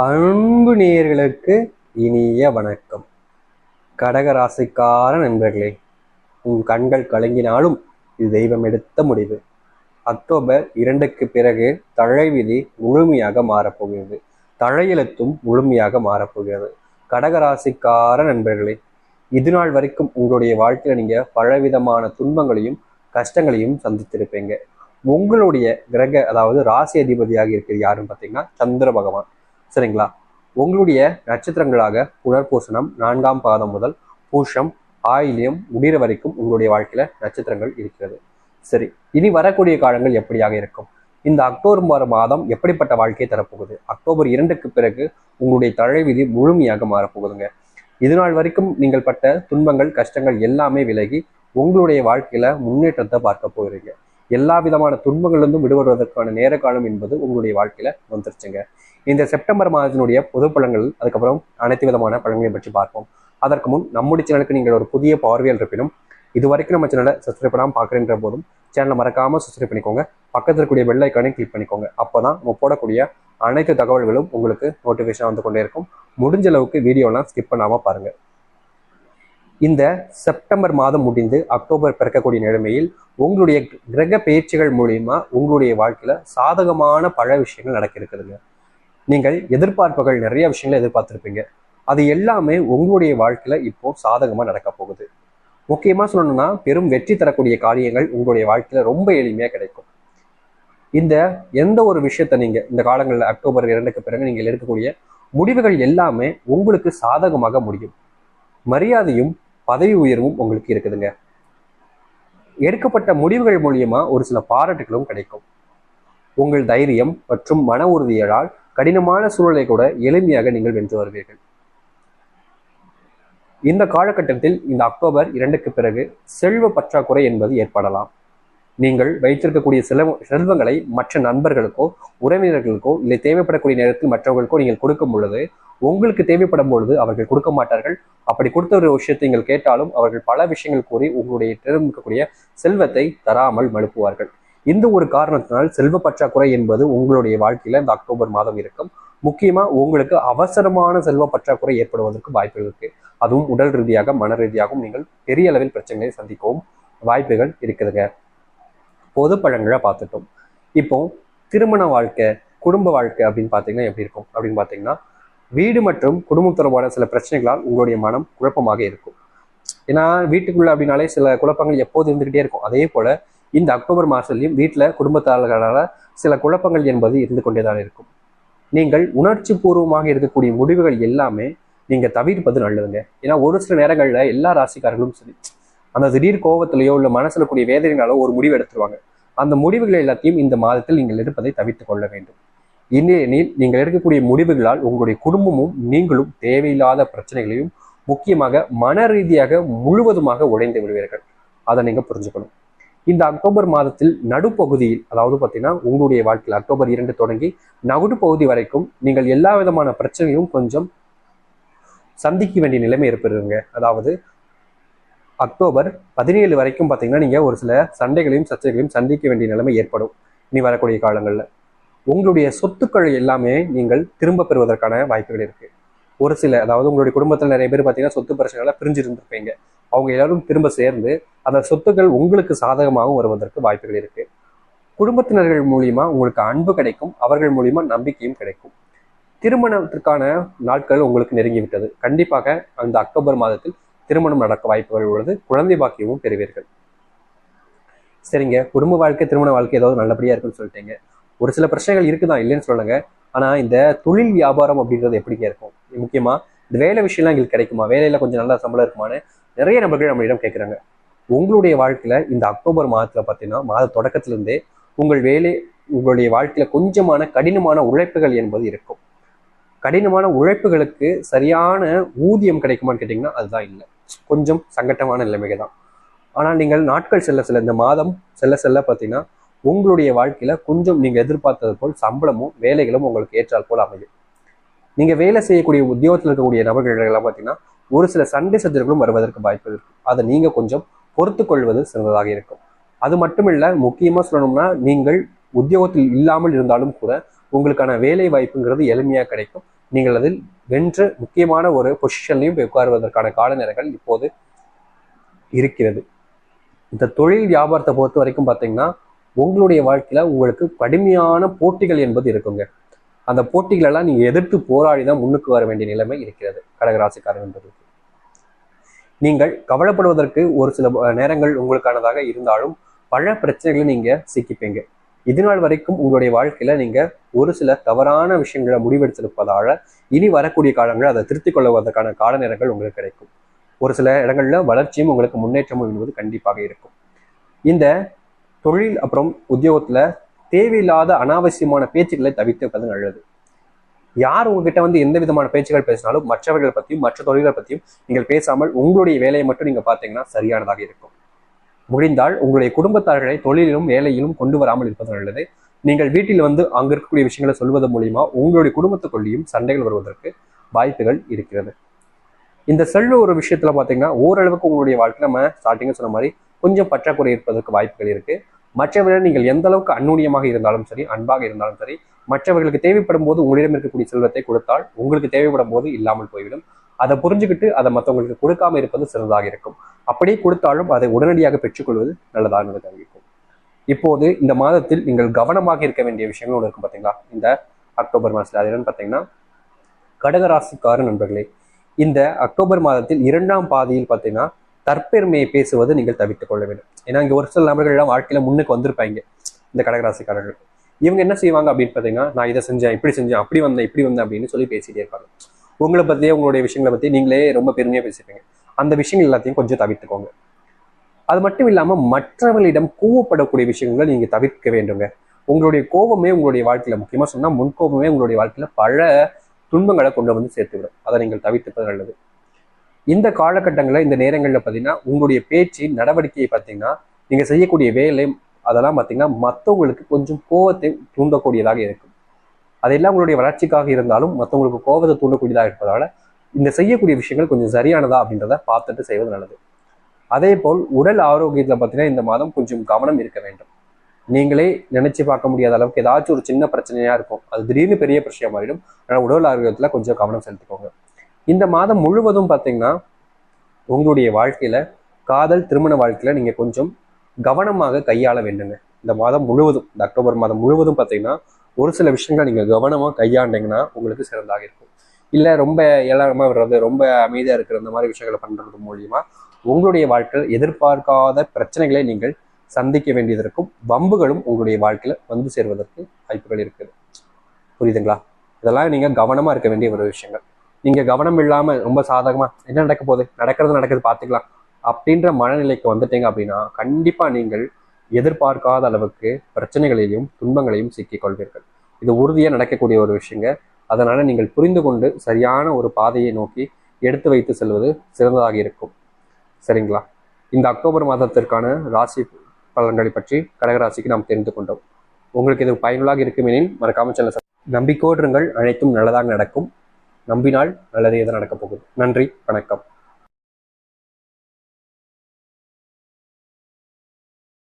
அன்பு நேயர்களுக்கு இனிய வணக்கம். கடகராசிக்கார நண்பர்களே உன் கண்கள் கலங்கினாலும் இது தெய்வம் எடுத்த முடிவு. அக்டோபர் இரண்டுக்கு பிறகு தழை விதி முழுமையாக மாறப்போகிறது. தழையெழுத்தும் முழுமையாக மாறப்போகிறது. கடகராசிக்கார நண்பர்களே இது நாள் வரைக்கும் உங்களுடைய வாழ்க்கையில் நீங்க பலவிதமான துன்பங்களையும் கஷ்டங்களையும் சந்தித்திருப்பீங்க. உங்களுடைய கிரக அதாவது ராசி அதிபதியாக இருக்கிறது யாருன்னு பார்த்தீங்கன்னா சந்திர பகவான். சரிங்களா? உங்களுடைய நட்சத்திரங்களாக புனர்பூசணம் நான்காம் பாதம் முதல் பூஷம் ஆயிலியம் முடிகிற வரைக்கும் உங்களுடைய வாழ்க்கையில நட்சத்திரங்கள் இருக்கிறது. சரி இனி வரக்கூடிய காலங்கள் எப்படியாக இருக்கும்? இந்த அக்டோபர் மாதம் எப்படிப்பட்ட வாழ்க்கையை தரப்போகுது? அக்டோபர் இரண்டுக்கு பிறகு உங்களுடைய தழை விதி முழுமையாக மாறப்போகுதுங்க. இது நாள் வரைக்கும் நீங்கள் பட்ட துன்பங்கள் கஷ்டங்கள் எல்லாமே விலகி உங்களுடைய வாழ்க்கையில முன்னேற்றத்தை பார்க்க போகிறீங்க. எல்லா விதமான துன்பங்களிலிருந்தும் விடுபடுவதற்கான நேர காலம் என்பது உங்களுடைய வாழ்க்கையில வந்துருச்சுங்க. இந்த செப்டம்பர் மாதத்தினுடைய பொது பழங்கள் அதுக்கப்புறம் அனைத்து விதமான பழங்களையும் பற்றி பார்ப்போம். அதற்கு முன் நம்முடைய சேனலுக்கு நீங்கள் ஒரு புதிய பார்வையில் இருப்பினும் இது வரைக்கும் நம்ம சேனலை சப்ஸ்கிரைப் பண்ணாமல் பார்க்குறேன்ற போதும் சேனலை மறக்காமல் சப்ஸ்கிரைப் பண்ணிக்கோங்க. பக்கத்தில் இருக்கக்கூடிய பெல் ஐக்கானையும் கிளிக் பண்ணிக்கோங்க. அப்பதான் நம்ம போடக்கூடிய அனைத்து தகவல்களும் உங்களுக்கு நோட்டிஃபிகேஷன் வந்து கொண்டே இருக்கும். முடிஞ்ச அளவுக்கு வீடியோலாம் ஸ்கிப் பண்ணாமல் பாருங்கள் இந்த செப்டம்பர் மாதம் முடிந்து அக்டோபர் பிறக்கக்கூடிய நிலைமையில் உங்களுடைய கிரக பயிற்சிகள் மூலியமா உங்களுடைய வாழ்க்கையில சாதகமான பல விஷயங்கள் நடக்க இருக்குதுங்க. நீங்கள் எதிர்பார்ப்புகள் நிறைய விஷயங்களை எதிர்பார்த்திருப்பீங்க. அது எல்லாமே உங்களுடைய வாழ்க்கையில இப்போ சாதகமா நடக்க போகுது. முக்கியமா சொல்லணும்னா பெரும் வெற்றி தரக்கூடிய காரியங்கள் உங்களுடைய வாழ்க்கையில ரொம்ப எளிமையா கிடைக்கும். இந்த எந்த ஒரு விஷயத்த நீங்க இந்த காலங்களில் அக்டோபர் இரண்டுக்கு பிறகு நீங்கள் எடுக்கக்கூடிய முடிவுகள் எல்லாமே உங்களுக்கு சாதகமாக முடியும். மரியாதையும் பதவி உயர்வும் உங்களுக்கு இருக்குதுங்க. எடுக்கப்பட்ட முடிவுகள் மூலியமா ஒரு சில பாராட்டுகளும் கிடைக்கும். உங்கள் தைரியம் மற்றும் மன உறுதியால் கடினமான சூழலை கூட எளிமையாக நீங்கள் வென்று வருவீர்கள். இந்த காலகட்டத்தில் இந்த அக்டோபர் இரண்டுக்கு பிறகு செல்வ பற்றாக்குறை என்பது ஏற்படலாம். நீங்கள் வைத்திருக்கக்கூடிய செல்வ செல்வங்களை மற்ற நண்பர்களுக்கோ உறவினர்களுக்கோ இல்லை தேவைப்படக்கூடிய நேரத்தில் மற்றவர்களுக்கோ நீங்கள் கொடுக்கும் பொழுது உங்களுக்கு தேவைப்படும் பொழுது அவர்கள் கொடுக்க மாட்டார்கள். அப்படி கொடுத்த ஒரு விஷயத்தை நீங்கள் கேட்டாலும் அவர்கள் பல விஷயங்கள் கூறி உங்களுடைய இருக்கக்கூடிய செல்வத்தை தராமல் மழுப்புவார்கள். இந்த ஒரு காரணத்தினால் செல்வ பற்றாக்குறை என்பது உங்களுடைய வாழ்க்கையில இந்த அக்டோபர் மாதம் இருக்கும். முக்கியமா உங்களுக்கு அவசரமான செல்வ பற்றாக்குறை ஏற்படுவதற்கு வாய்ப்புகள் இருக்கு. அதுவும் உடல் ரீதியாக மன ரீதியாகவும் நீங்கள் பெரிய அளவில் பிரச்சனைகளை சந்திக்கவும் வாய்ப்புகள் இருக்குதுங்க. பொது பழங்களை பார்த்துட்டோம். இப்போ திருமண வாழ்க்கை குடும்ப வாழ்க்கை அப்படின்னு பார்த்தீங்கன்னா எப்படி இருக்கும்? அப்படின்னு பார்த்தீங்கன்னா வீடு மற்றும் குடும்பம் தொடர்பான சில பிரச்சனைகளால் உங்களுடைய மனம் குழப்பமாக இருக்கும். ஏன்னா வீட்டுக்குள்ள அப்படின்னாலே சில குழப்பங்கள் எப்போது இருந்துகிட்டே இருக்கும். அதே போல இந்த அக்டோபர் மாதத்துலையும் வீட்டில் குடும்பத்தாளர்களால் சில குழப்பங்கள் என்பது இருந்து கொண்டே தான் இருக்கும். நீங்கள் உணர்ச்சி பூர்வமாக இருக்கக்கூடிய முடிவுகள் எல்லாமே நீங்கள் தவிர்ப்பது நல்லதுங்க. ஏன்னா ஒரு சில நேரங்களில் எல்லா ராசிக்காரர்களும் சரி அந்த திடீர் கோபத்திலேயோ இல்லை மனசில் கூடிய வேதனைகளாலோ ஒரு முடிவு எடுத்துருவாங்க. அந்த முடிவுகள் எல்லாத்தையும் இந்த மாதத்தில் நீங்கள் எடுப்பதை தவிர்த்து கொள்ள வேண்டும். இல்லையெனில் நீங்கள் எடுக்கக்கூடிய முடிவுகளால் உங்களுடைய குடும்பமும் நீங்களும் தேவையில்லாத பிரச்சனைகளையும் முக்கியமாக மன ரீதியாக முழுவதுமாக உடைந்து விடுவீர்கள். அதை நீங்கள் புரிஞ்சுக்கணும். இந்த அக்டோபர் மாதத்தில் நடுப்பகுதியில் அதாவது பார்த்தீங்கன்னா உங்களுடைய வாழ்க்கையில் அக்டோபர் இரண்டு தொடங்கி நடுப்பகுதி வரைக்கும் நீங்கள் எல்லா விதமான பிரச்சனையும் கொஞ்சம் சந்திக்க வேண்டிய நிலைமை ஏற்படுங்க. அதாவது அக்டோபர் பதினேழு வரைக்கும் பார்த்தீங்கன்னா நீங்கள் ஒரு சில சண்டைகளையும் சர்ச்சைகளையும் சந்திக்க வேண்டிய நிலைமை ஏற்படும். இனி வரக்கூடிய காலங்களில். உங்களுடைய சொத்துக்கள் எல்லாமே நீங்கள் திரும்ப பெறுவதற்கான வாய்ப்புகள் இருக்குது ஒரு சில அதாவது உங்களுடைய குடும்பத்தில் நிறைய பேர் பார்த்தீங்கன்னா சொத்து பிரச்சனைகளை பிரிஞ்சு இருந்திருப்பீங்க அவங்க எல்லாரும் திரும்ப சேர்ந்து அந்த சொத்துக்கள் உங்களுக்கு சாதகமாகவும் வருவதற்கு வாய்ப்புகள் இருக்கு. குடும்பத்தினர்கள் மூலியமா உங்களுக்கு அன்பு கிடைக்கும் அவர்கள் மூலியமா நம்பிக்கையும் கிடைக்கும். திருமணத்திற்கான நாட்கள் உங்களுக்கு நெருங்கி விட்டது கண்டிப்பாக அந்த அக்டோபர் மாதத்தில் திருமணம் நடக்க வாய்ப்புகள் உள்ளது. குழந்தை பாக்கியமும் பெறுவீர்கள். சரிங்க குடும்ப வாழ்க்கை திருமண வாழ்க்கை ஏதாவது நல்லபடியா இருக்குன்னு சொல்லிட்டீங்க. ஒரு சில பிரச்சனைகள் இருக்குதான் இல்லைன்னு சொல்லுங்க ஆனா இந்த தொழில் வியாபாரம் அப்படின்றது எப்படிங்க இருக்கும்? முக்கியமா இந்த வேலை விஷயம்லாம் எங்களுக்கு கிடைக்குமா? வேலையில கொஞ்சம் நல்ல சம்பளம் இருக்குமான்னு நிறைய நபர்கள் நம்மளிடம் கேட்குறாங்க. உங்களுடைய வாழ்க்கையில இந்த அக்டோபர் மாதத்துல பார்த்தீங்கன்னா மாத தொடக்கத்திலிருந்தே உங்கள் வேலை உங்களுடைய வாழ்க்கையில கொஞ்சமான கடினமான உழைப்புகள் என்பது இருக்கும். கடினமான உழைப்புகளுக்கு சரியான ஊதியம் கிடைக்குமான்னு கேட்டிங்கன்னா அதுதான் இல்லை. கொஞ்சம் சங்கட்டமான நிலைமைகள் தான். ஆனால் நீங்கள் நாட்கள் செல்ல செல்ல இந்த மாதம் செல்ல செல்ல பார்த்தீங்கன்னா உங்களுடைய வாழ்க்கையில கொஞ்சம் நீங்க எதிர்பார்த்தது போல் சம்பளமும் வேலைகளும் உங்களுக்கு ஏற்றால் போல் அமையும். நீங்க வேலை செய்யக்கூடிய உத்தியோகத்தில் இருக்கக்கூடிய நபர்களெல்லாம் பார்த்தீங்கன்னா ஒரு சில சண்டை சச்சரவுகளும் வருவதற்கு வாய்ப்பு இருக்கு. அதை நீங்கள் கொஞ்சம் பொறுத்து கொள்வது சிறந்ததாக இருக்கும். அது மட்டும் இல்லை முக்கியமா சொல்லணும்னா நீங்கள் உத்தியோகத்தில் இல்லாமல் இருந்தாலும் கூட உங்களுக்கான வேலை வாய்ப்புங்கிறது எளிமையாக கிடைக்கும். நீங்கள் அதில் வென்று முக்கியமான ஒரு பொசிஷன்லையும் உட்காருவதற்கான கால நேரங்கள் இப்போது இருக்கிறது. இந்த தொழில் வியாபாரத்தை பொறுத்த வரைக்கும் பார்த்தீங்கன்னா உங்களுடைய வாழ்க்கையில உங்களுக்கு கடுமையான போட்டிகள் என்பது இருக்குங்க. அந்த போட்டிகளெல்லாம் நீங்க எதிர்த்து போராடி தான் முன்னுக்கு வர வேண்டிய நிலைமை இருக்கிறது கடகராசிக்காரன் என்பதற்கு நீங்கள் கவலைப்படுவதற்கு ஒரு சில நேரங்கள் உங்களுக்கானதாக இருந்தாலும் பல பிரச்சனைகளை நீங்க சிக்கிப்பீங்க. இது நாள் வரைக்கும் உங்களுடைய வாழ்க்கையில நீங்க ஒரு சில தவறான விஷயங்களை முடிவெடுத்திருப்பதால இனி வரக்கூடிய காலங்கள் அதை திருத்திக் கொள்வதற்கான கால நேரங்கள் உங்களுக்கு கிடைக்கும். ஒரு சில இடங்கள்ல வளர்ச்சியும் உங்களுக்கு முன்னேற்றமும் என்பது கண்டிப்பாக இருக்கும். இந்த தொழில் அப்புறம் உத்தியோகத்துல தேவையில்லாத அனாவசியமான பேச்சுக்களை தவிர்த்துவது நல்லது. யார் உங்ககிட்ட வந்து எந்த விதமான பேச்சுகள் பேசினாலும் மற்றவர்களை பற்றியும் மற்ற தொழில்களை பற்றியும் நீங்கள் பேசாமல் உங்களுடைய வேலையை மட்டும் நீங்க பார்த்தீங்கன்னா சரியானதாக இருக்கும். முடிந்தால் உங்களுடைய குடும்பத்தார்களை தொழிலிலும் வேலையிலும் கொண்டு வராமல் இருப்பது நல்லது. நீங்கள் வீட்டில் வந்து அங்கு இருக்கக்கூடிய விஷயங்களை சொல்வது மூலியமா உங்களுடைய குடும்பத்துக்குள்ளேயும் சண்டைகள் வருவதற்கு வாய்ப்புகள் இருக்கிறது. இந்த செல்வ ஒரு விஷயத்துல பாத்தீங்கன்னா ஓரளவுக்கு உங்களுடைய வாழ்க்கை நம்ம ஸ்டார்டிங்க சொன்ன மாதிரி கொஞ்சம் பற்றாக்குறை இருப்பதற்கு வாய்ப்புகள் இருக்கு. மற்றவர்கள் நீங்கள் எந்த அளவுக்கு அந்நுண்ணியமாக இருந்தாலும் சரி அன்பாக இருந்தாலும் சரி மற்றவர்களுக்கு தேவைப்படும் போது உங்களிடம் இருக்கக்கூடிய செல்வத்தை கொடுத்தால் உங்களுக்கு தேவைப்படும் போது இல்லாமல் போய்விடும். அதை புரிஞ்சுக்கிட்டு அதை மற்றவங்களுக்கு கொடுக்காம இருப்பது சிறந்ததாக இருக்கும். அப்படியே கொடுத்தாலும் அதை உடனடியாக பெற்றுக்கொள்வது நல்லதாக எனக்கு அறிவிக்கும் இப்போது இந்த மாதத்தில் நீங்கள் கவனமாக இருக்க வேண்டிய விஷயங்கள் ஒன்று இருக்கும் பார்த்தீங்களா இந்த அக்டோபர் மாதத்தில். அது என்னன்னு பார்த்தீங்கன்னா கடகராசிக்கார நண்பர்களே இந்த அக்டோபர் மாதத்தில் இரண்டாம் பாதியில் பார்த்தீங்கன்னா தற்பெருமையை பேசுவது நீங்கள் தவிர்த்துக் கொள்ள வேண்டும். ஏன்னா இங்கே ஒரு சில நபர்கள்லாம் வாழ்க்கையில முன்னுக்கு வந்திருப்பாங்க இந்த கடகராசிக்காரர்கள். இவங்க என்ன செய்வாங்க அப்படின்னு பார்த்தீங்கன்னா நான் இதை செஞ்சேன் இப்படி செஞ்சேன் அப்படி வந்தேன் இப்படி வந்தேன் அப்படின்னு சொல்லி பேசிட்டே இருப்பாங்க. உங்களை பற்றியே உங்களுடைய விஷயங்களை பற்றி நீங்களே ரொம்ப பெருமையாக பேசிப்பீங்க. அந்த விஷயங்கள் எல்லாத்தையும் கொஞ்சம் தவிர்த்துக்கோங்க. அது மட்டும் இல்லாமல் மற்றவர்களிடம் கோவப்படக்கூடிய விஷயங்களை நீங்கள் தவிர்க்க வேண்டுங்க. உங்களுடைய கோபமே உங்களுடைய வாழ்க்கையில் முக்கியமாக சொன்னால் முன்கோபமே உங்களுடைய வாழ்க்கையில் பல துன்பங்களை கொண்டு வந்து சேர்த்துவிடும். அதை நீங்கள் தவிர்த்துப்பது நல்லது. இந்த காலகட்டங்களில் இந்த நேரங்களில் பார்த்தீங்கன்னா உங்களுடைய பேச்சு நடவடிக்கையை பார்த்தீங்கன்னா நீங்கள் செய்யக்கூடிய வேலை அதெல்லாம் பார்த்தீங்கன்னா மற்றவங்களுக்கு கொஞ்சம் கோபத்தை தூண்டக்கூடியதாக இருக்கும். அதெல்லாம் உங்களுடைய வளர்ச்சிக்காக இருந்தாலும் மற்றவங்களுக்கு கோபத்தை தூண்டக்கூடியதாக இருப்பதால் இந்த செய்யக்கூடிய விஷயங்கள் கொஞ்சம் சரியானதா அப்படின்றத பார்த்துட்டு செய்வது நல்லது. அதே போல் உடல் ஆரோக்கியத்தில் பார்த்தீங்கன்னா இந்த மாதம் கொஞ்சம் கவனம் இருக்க வேண்டும். நீங்களே நினைச்சு பார்க்க முடியாத அளவுக்கு ஏதாச்சும் ஒரு சின்ன பிரச்சனையா இருக்கும். அது திடீர்னு பெரிய பிரச்சனையா மாறிடும். ஆனால் உடல் ஆரோக்கியத்தில் கொஞ்சம் கவனம் செலுத்திக்கோங்க. இந்த மாதம் முழுவதும் பார்த்தீங்கன்னா உங்களுடைய வாழ்க்கையில காதல் திருமண வாழ்க்கையில நீங்க கொஞ்சம் கவனமாக கையாள வேண்டுங்க. இந்த மாதம் முழுவதும் இந்த அக்டோபர் மாதம் முழுவதும் பார்த்தீங்கன்னா ஒரு சில விஷயங்களை நீங்க கவனமாக கையாண்டீங்கன்னா உங்களுக்கு சிறந்தாக இருக்கும். இல்லை ரொம்ப ஏளனமாக விடுறது ரொம்ப அமைதியாக இருக்கிற இந்த மாதிரி விஷயங்களை பண்ணுறது மூலியமா உங்களுடைய வாழ்க்கையில் எதிர்பார்க்காத பிரச்சனைகளை நீங்கள் சந்திக்க வேண்டியது இருக்கும் வம்புகளும் உங்களுடைய வாழ்க்கையில் வந்து சேர்வதற்கு வாய்ப்புகள் இருக்குது. புரியுதுங்களா? இதெல்லாம் நீங்கள் கவனமாக இருக்க வேண்டிய ஒரு விஷயங்கள். நீங்கள் கவனம் இல்லாம ரொம்ப சாதகமா என்ன நடக்க போகுது? நடக்கிறது நடக்கிறது பார்த்துக்கலாம். அப்படின்ற மனநிலைக்கு வந்துட்டீங்க அப்படின்னா கண்டிப்பா நீங்கள் எதிர்பார்க்காத அளவுக்கு பிரச்சனைகளையும் துன்பங்களையும் சிக்கிக் கொள்வீர்கள். இது உறுதியா நடக்கக்கூடிய ஒரு விஷயங்க. அதனால நீங்கள் புரிந்து கொண்டு சரியான ஒரு பாதையை நோக்கி எடுத்து வைத்து செல்வது சிறந்ததாக இருக்கும். சரிங்களா? இந்த அக்டோபர் மாதத்திற்கான ராசி பலன்களை பற்றி கடகராசிக்கு நாம் தெரிந்து கொண்டோம். உங்களுக்கு இது பயனுள்ளாக இருக்குமெனில் மறக்காம சேனல் நம்பிக்கோடுங்கள் அனைத்தும் நல்லதாக நடக்கும். நம்பினால் நல்லதே எது நடக்கப் போகுது? நன்றி வணக்கம்.